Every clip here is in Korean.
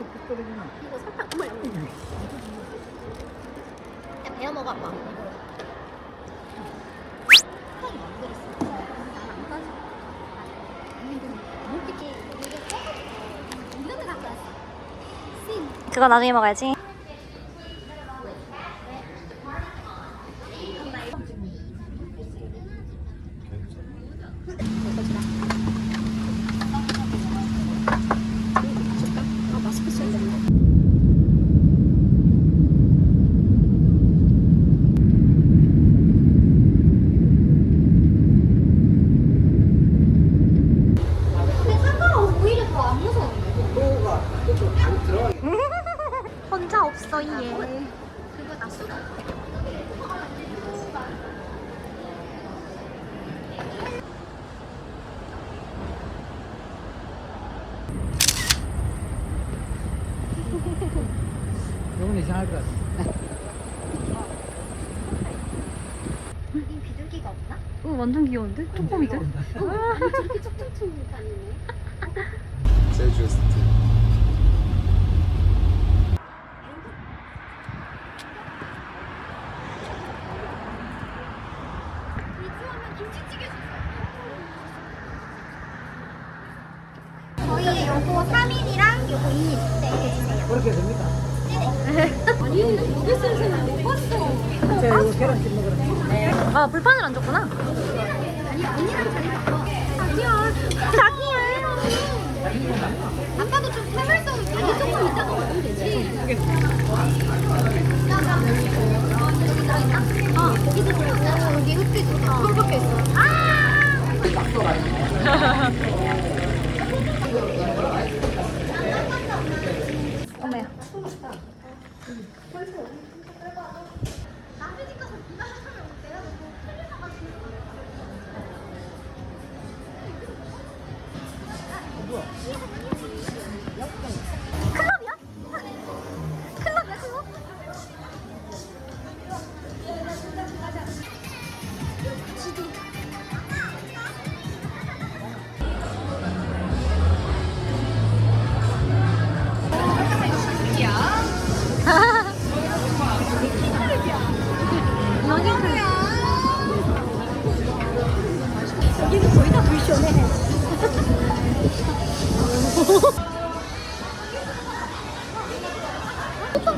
이거 설탕 어머. 야 배워 먹어 아빠. 그거 나중에 먹어야지. 아 마스크 써야 된다. 근데 사과가 오히려 더 안 무서운데. 또가 또안 들어가. 혼자 없어 얘. 그거 나 수다. 이건 이상할 것 같아. 이 비둘기가 없나? 어, 완전 귀여운데? 쪼꼬미들? 저렇게 쭉쭉쭉 다니네. 제주 스트. 유주하면 김치찌개 저희 요거 3인이랑 요거 2인 네, 이렇게 주세요. 그렇게 됩니까? 아니 근데 여기 쓰는 못 봤어. 제 이거 계란찜 먹으라. 아 불판을 안 줬구나. 아니 언니랑 잘 맞어. 자기야. 자기야. 아빠도 좀 생활성 아니 조금 이따가 먹으면 되지. 나나 여기 들어있나? 어 여기도 들어있어. 여기 흑돼지 털 박혀 있어. 아. 어머야. 남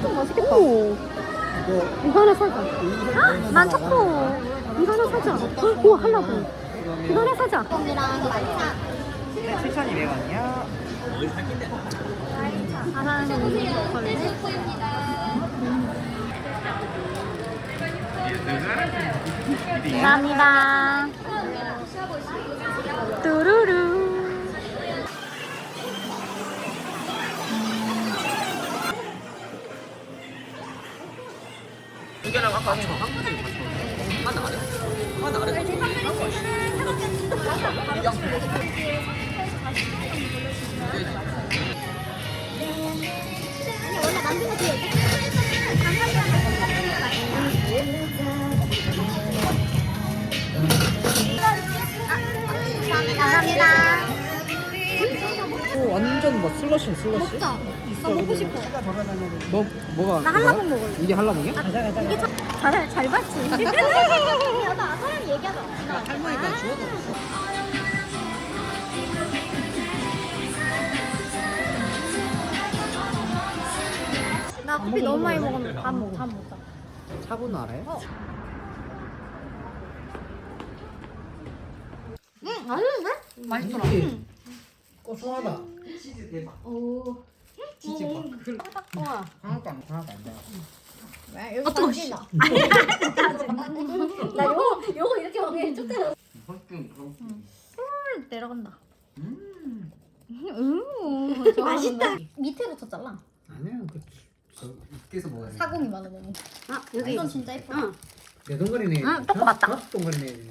좀 맛있겠다. 이거 이거 하나 사자. 난 초코. 이거 하나 사자. 어, 오, 하려고. 이거 하나 사자. 껌이랑 말차. 7,200원이요. 하나는 걸래? 감사합니다. 원래 거 뒤에 감사합니다. 오, 완전 뭐 슬러시 슬러시. 먹자. 나 먹고 싶어. 뭐 뭐가? 나 한라봉 먹을래. 이게 한라봉이야? 이게 참, 잘, 잘 봤지? 야, 나 사람이 얘기하자. 할머니가 주워도 나 커피 너무 많이 먹었는데 다 먹자. 차고는 알아요? 응, 맛있는데? 맛있더라. 고소하다. 치즈 대박. 오. 치즈 막. 우와. 하나도 안 하나도 안 돼. 어, 또 맛있다. 나 요거, 요거 이렇게 먹으면 쭉 때려. 훨씬 그럼. 내려간다. 음. 맛있다. 밑에부터 잘라. 아니야 그. 저 밑에서 먹어야 돼. 사공이 많아, 너무. 아 여기 이건 진짜 예뻐. 내 동거리네. 응, 똑같 맞다. 동거리네.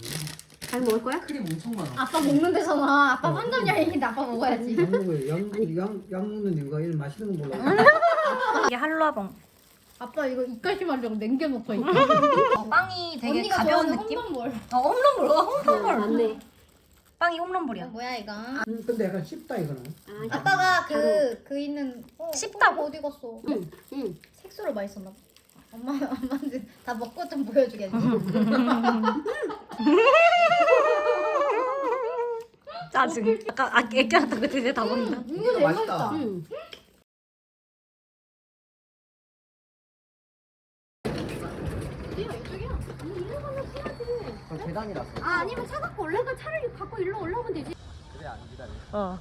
잘 먹을 거야? 크림 엄청 많아. 아빠 먹는 데잖아. 아빠 환전 여행인데 아빠 먹어야지. 양 먹어요. 양, 양, 양 먹는 이거 이런 맛있는 거 몰라. 이게 한라봉. 아빠 이거 입가심 하려고 남겨놓고 있어. 어, 빵이 되게 언니가 가벼운 좋아하는 느낌? 홈런볼. 어, 홈런볼. 어, 홈런볼. 맞네. 빵이 홈런볼이야. 뭐야 이거? 음, 근데 약간 쉽다 이거는. 아빠가 그 그 있는 어, 씹다고? 어디 갔어? 응, 응. 색소로 맛있었나 봐. 엄마 엄마한테 다 먹고 좀 보여주겠지. 짜증. 아까 아, 애끼한테 그 드디어 다 먹는다. 이거 맛있다. 응. 저 계단이라서. 아 아니면 차 갖고 올라가 차를 갖고 일로 올라오면 되지. 그래 안 기다려. 어.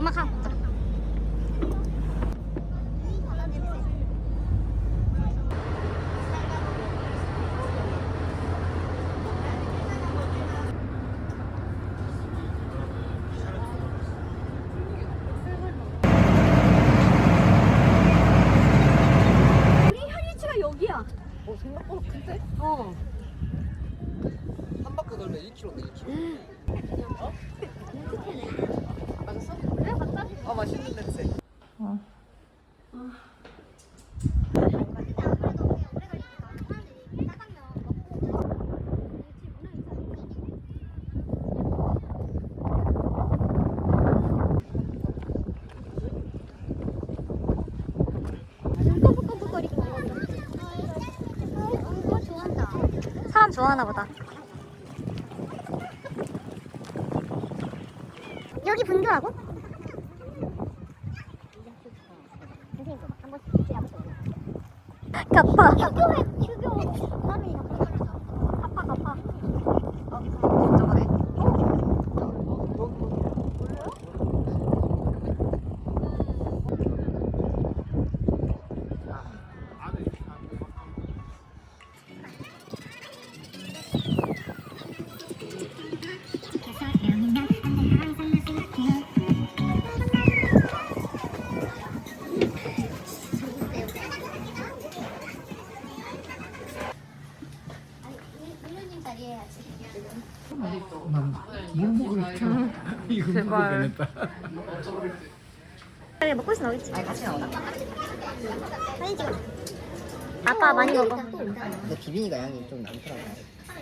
엄마 가. 어 생각보다 큰데? 어. 한 바퀴 돌면 1kg네 1kg. 맞았어? 아 맛있는 냄새. 끔끔끔끔거리고 어, 좋아한다. 사람 좋아하나 보다. 여기 분교라고? 갔다. 제발. 먹을. 그래 먹고 있으면 오겠지. 아니 같이 나오나? 사진 찍어. 아빠 많이 먹어. 근데 비비니까 양이 좀 많더라고.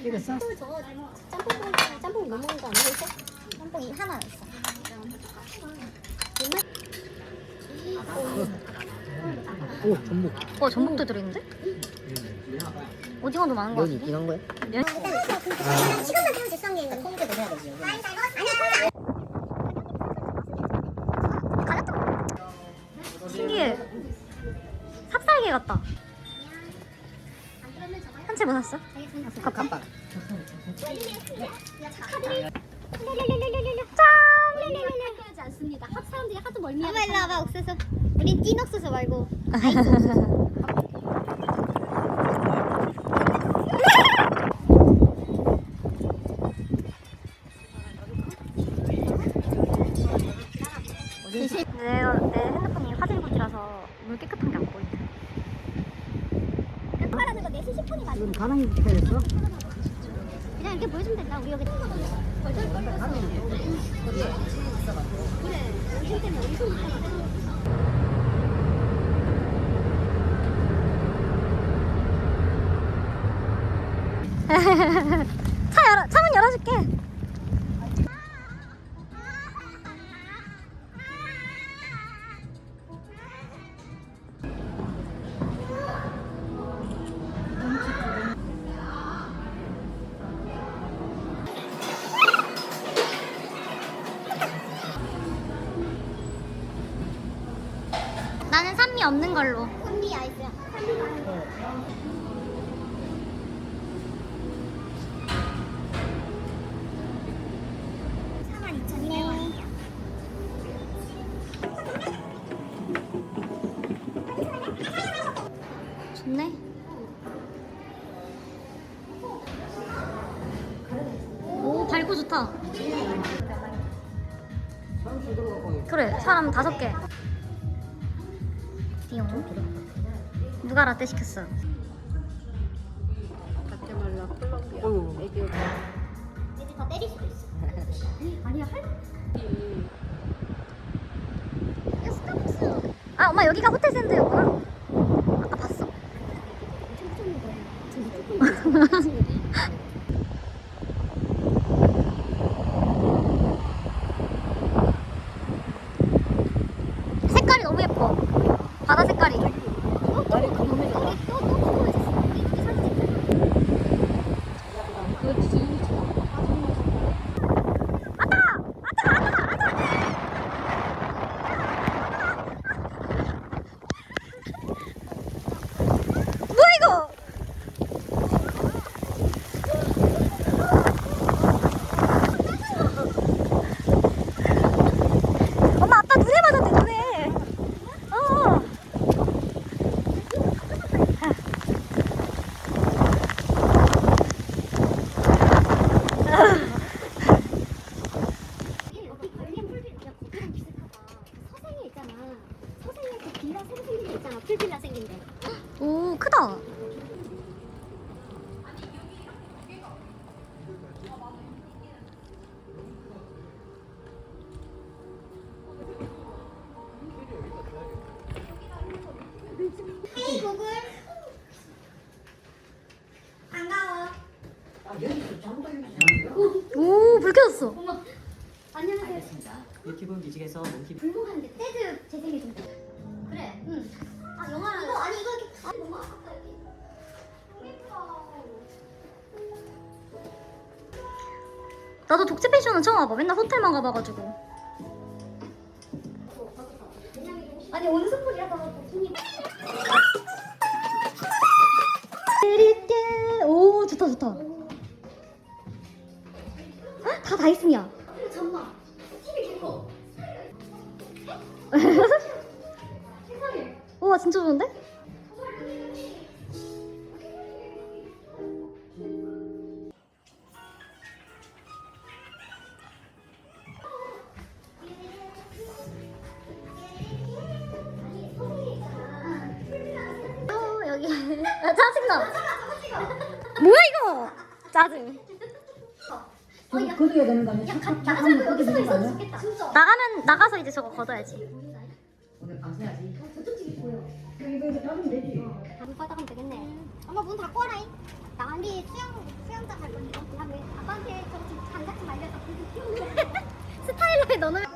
이랬어? 저 짬뽕 먹 짬뽕 못 먹는 거 아니야 있어? 짬뽕이 하나 있어. 오 전복. 어 전복도 들어있는데? 오징어도 많은 거 같아. 이런 거야? 면? 시간만 되면 제성이 저거 한채 뭐 샀어? 착하네. 짠! 않습니다. 학 사람들이 하도 멀미하고. 엄마 일로 와봐 옥수수. 우린 찐 옥수수 말고. 내, 10분이 맞아. 지금 가는 편이었어? 그냥 이렇게 보여주면 된다. 우리 여기 벌써 걸렸어. 그래. 엄청 때문에 엄청 못하니까. 차 열어, 차문 열어줄게. 아이스야. 산미 아이스. 좋네. 오 밝고 좋다. 그래 사람 다섯 개. 띠용. 누가 라떼 시켰어? 가테말라 콜롬비아 애들 다 때릴 수도 있어. 아니야 할. 야 스타벅스. 아 엄마 여기가 호텔 샌드였구나. 아까 봤어. 색깔이 너무 예뻐. 바다 나도 독채 펜션은 처음 와봐. 맨날 호텔만 가봐가지고. 아니 온수풀이라서 느낌이. 오 좋다 좋다. 헉, 다 다이슨이야. 잠만. TV 개커. 우와 진짜 좋은데? 짜증나 뭐야 이거 짜증 그거 해야 되는 거 아니야? 나가면 여기서 있어도 좋겠다 나가면 나가서 이제 저거 걷어야지 오늘 밤새야지 저쪽 집이 보여 이거 이거 따르면 되지 문 닫으면 되겠네. 엄마 문 닫고 와라잉. 나 우리 수영 수영장 갈 건데. 나 왜 아빠한테 저 지금 장작 좀 알려서 그게 스타일러에 넣는. 응.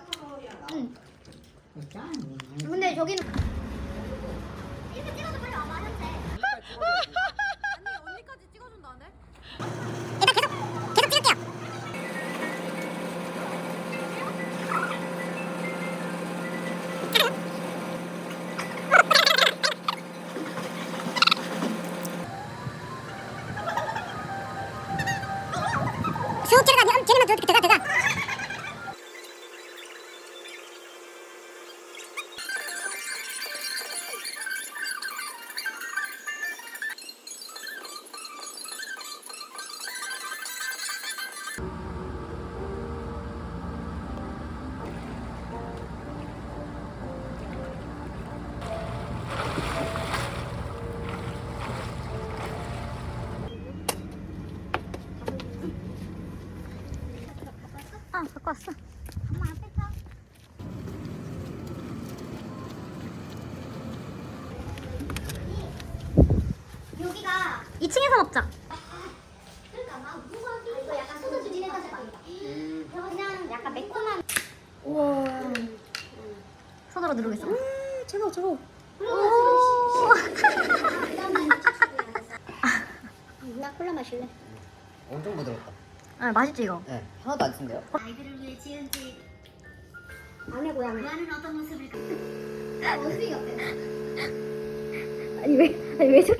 왔어. 엄마 앞에 타. 여기가 2층에서 먹자. 그러니까 막 무거운 이거 약간 소주 주진 해서 그냥 약간 매콤한. 우와. 손으로 누르고 있어. 저거 저거 오. 누나 콜라 마실래? 엄청 부드럽다. 아 맛있지 이거. 네, 하나도 안 쓴데요? 아이들을 위해 지은 집 아내 고양이 고양이는 어떤 모습을 원숭이 같아 아니 왜 아니 왜 저래